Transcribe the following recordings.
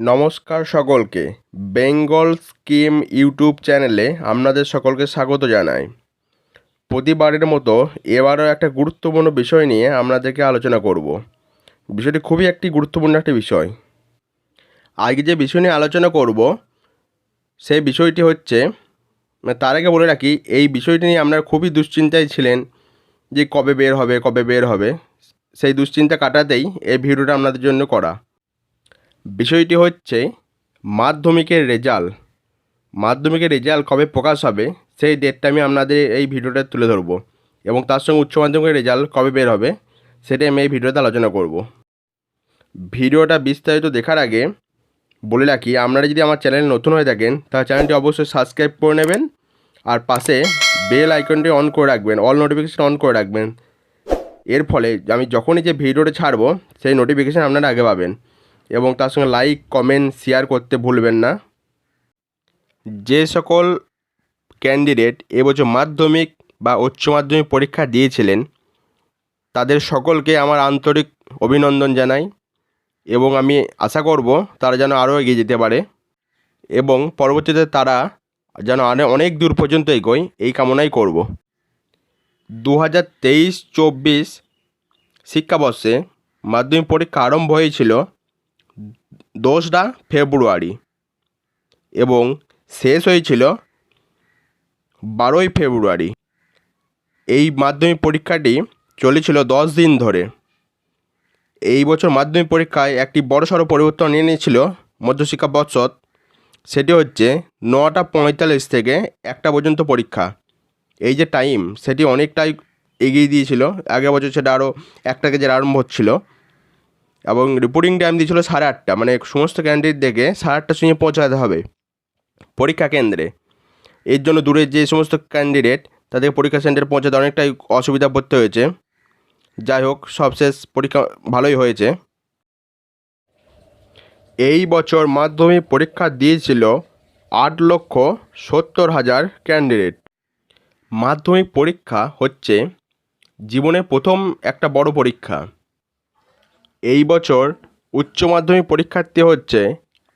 নমস্কার সকলকে। Bengal scheme YouTube চ্যানেলে আপনাদের সকলকে স্বাগত জানাই। প্রতিবারের মতো এবারও একটা গুরুত্বপূর্ণ বিষয় নিয়ে আপনাদেরকে আলোচনা করব। বিষয়টি খুবই একটি গুরুত্বপূর্ণ একটি বিষয়। আজকে যে বিষয় নিয়ে আলোচনা করব, সেই বিষয়টি হচ্ছে মানে তার আগে বলে রাখি, এই বিষয়টি নিয়ে আপনারা খুবই দুশ্চিন্তায় ছিলেন যে কবে বের হবে, কবে বের হবে। সেই দুশ্চিন্তা কাটাতেই এই ভিডিওটা আপনাদের জন্য করা। বিষয়টি হচ্ছে মাধ্যমিকের রেজাল্ট। মাধ্যমিকের রেজাল্ট কবে প্রকাশ হবে, সেই ডেটটা আমি আপনাদের এই ভিডিওটা তুলে ধরবো এবং তার সঙ্গে উচ্চ মাধ্যমিকের রেজাল্ট কবে বের হবে সেটাই আমি এই ভিডিওতে আলোচনা করব। ভিডিওটা বিস্তারিত দেখার আগে বলে রাখি, আপনারা যদি আমার চ্যানেল নতুন হয়ে থাকেন, তাহলে চ্যানেলটি অবশ্যই সাবস্ক্রাইব করে নেবেন আর পাশে বেল আইকনটি অন করে রাখবেন, অল নোটিফিকেশান অন করে রাখবেন। এর ফলে আমি যখনই যে ভিডিওটা ছাড়বো, সেই নোটিফিকেশান আপনারা আগে পাবেন। এবং তার সঙ্গে লাইক কমেন্ট শেয়ার করতে ভুলবেন না। যে সকল ক্যান্ডিডেট এবছর মাধ্যমিক বা উচ্চ মাধ্যমিক পরীক্ষা দিয়েছিলেন, তাদের সকলকে আমার আন্তরিক অভিনন্দন জানাই এবং আমি আশা করব তারা যেন আরও এগিয়ে যেতে পারে এবং পরবর্তীতে তারা যেন আরও অনেক দূর পর্যন্ত এগোয়, এই কামনাই করব। দু হাজার তেইশ চব্বিশ শিক্ষাবর্ষে মাধ্যমিক পরীক্ষা আরম্ভ হয়েছিল দোসরা ফেব্রুয়ারি এবং শেষ হয়েছিল বারোই ফেব্রুয়ারি। এই মাধ্যমিক পরীক্ষাটি চলেছিল দশ দিন ধরে। এই বছর মাধ্যমিক পরীক্ষায় একটি বড়সড় পরিবর্তন নিয়ে নিয়েছিল মধ্যশিক্ষা পর্ষদ। সেটি হচ্ছে নটা পঁয়তাল্লিশ থেকে একটা পর্যন্ত পরীক্ষা। এই যে টাইম সেটি অনেকটাই এগিয়ে দিয়েছিল। আগের বছর সেটা আরও একটা কেজের আরম্ভ হচ্ছিল। এবং রিপোর্টিং টাইম দিয়েছিল সাড়ে আটটা। মানে সমস্ত ক্যান্ডিডেট দেখে সাড়ে আটটার সময় পৌঁছাতে হবে পরীক্ষা কেন্দ্রে। এর জন্য দূরের যে সমস্ত ক্যান্ডিডেট তাদের পরীক্ষা সেন্টারে পৌঁছাতে অনেকটাই অসুবিধা পড়তে হয়েছে। যাই হোক, সবশেষ পরীক্ষা ভালোই হয়েছে। এই বছর মাধ্যমিক পরীক্ষা দিয়েছিল আট লক্ষ সত্তর হাজার ক্যান্ডিডেট মাধ্যমিক পরীক্ষা হচ্ছে জীবনে প্রথম একটা বড় পরীক্ষা। এই বছর উচ্চ মাধ্যমিক পরীক্ষার্থী হচ্ছে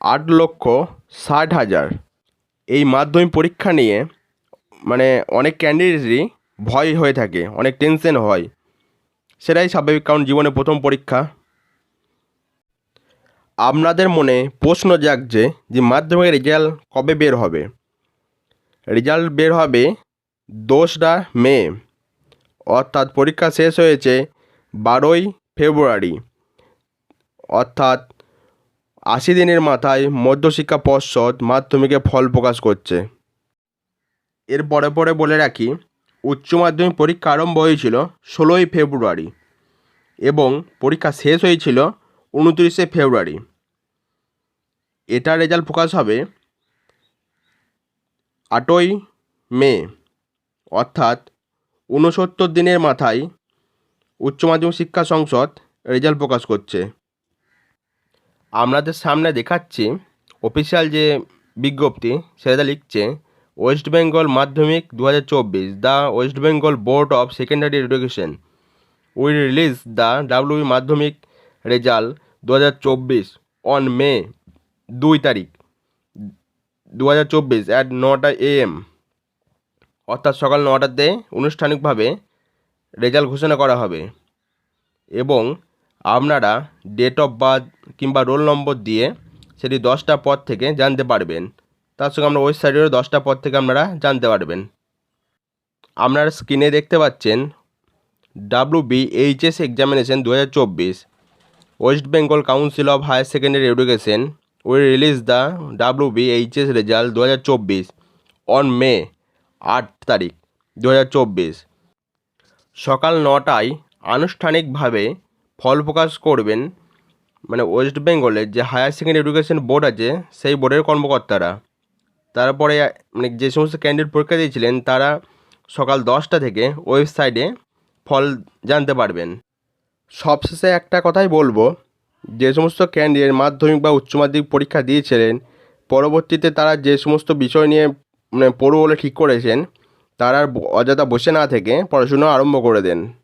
আট লক্ষ ষাট হাজার। এই মাধ্যমিক পরীক্ষা নিয়ে মানে অনেক ক্যান্ডিডেটই ভয় হয়ে থাকে, অনেক টেনশন হয়। সেটাই স্বাভাবিক, কারণ জীবনে প্রথম পরীক্ষা। আপনাদের মনে প্রশ্ন জাগছে যে মাধ্যমিকের রেজাল্ট কবে বের হবে? রেজাল্ট বের হবে দোসরা মে, অর্থাৎ পরীক্ষা শেষ হয়েছে বারোই ফেব্রুয়ারি। অর্থাৎ আশি দিনের মাথায় মধ্যশিক্ষা পর্ষদ মাধ্যমিকে ফল প্রকাশ করছে। এর পরে পরে বলে রাখি, উচ্চ মাধ্যমিক পরীক্ষা আরম্ভ হয়েছিল ষোলোই ফেব্রুয়ারি এবং পরীক্ষা শেষ হয়েছিল উনত্রিশে ফেব্রুয়ারি। এটা রেজাল্ট প্রকাশ হবে আটই মে, অর্থাৎ ঊনসত্তর দিনের মাথায় উচ্চ মাধ্যমিক শিক্ষা সংসদ রেজাল্ট প্রকাশ করছে। আপনাদের সামনে দেখাচ্ছি অফিসিয়াল যে বিজ্ঞপ্তি, সেটা লিখছে ওয়েস্ট বেঙ্গল মাধ্যমিক দু হাজার চব্বিশ the West Bengal board of secondary education will release the W Madhyamik result দু হাজার চব্বিশ অন মে দুই তারিখ দু হাজার চব্বিশ অ্যাট নটা এএম অর্থাৎ সকাল নটাতে আনুষ্ঠানিকভাবে রেজাল্ট ঘোষণা করা হবে। এবং আপনারা ডেট অফ বার্থ কিংবা রোল নম্বর দিয়ে সেটি দশটা পর থেকে জানতে পারবেন। তার সঙ্গে আমরা ওয়েবসাইটেরও দশটা পর থেকে আপনারা জানতে পারবেন। আপনারা স্ক্রিনে দেখতে পাচ্ছেন ডাব্লু বি এইচএস এক্সামিনেশন দু হাজার চব্বিশ। West Bengal council of higher secondary education will release the W B HS result দু হাজার চব্বিশ অন মে আট তারিখ দু হাজার চব্বিশ। সকাল নটায় আনুষ্ঠানিকভাবে ফল প্রকাশ করবেন মানে ওয়েস্ট বেঙ্গলের যে হায়ার সেকেন্ডারি এডুকেশন বোর্ড আছে, সেই বোর্ডের কর্মকর্তারা। তারপরে মানে যে সমস্ত ক্যান্ডিডেট পরীক্ষা দিয়েছিলেন, তারা সকাল দশটা থেকে ওয়েবসাইটে ফল জানতে পারবেন। সবশেষে একটা কথাই বলব, যে সমস্ত ক্যান্ডিডেট মাধ্যমিক বা উচ্চ মাধ্যমিক পরীক্ষা দিয়েছিলেন, পরবর্তীতে তারা যে সমস্ত বিষয় নিয়ে মানে পড়ব বলে ঠিক করেছেন, তারা অযথা বসে না থেকে পড়াশুনো আরম্ভ করে দেন।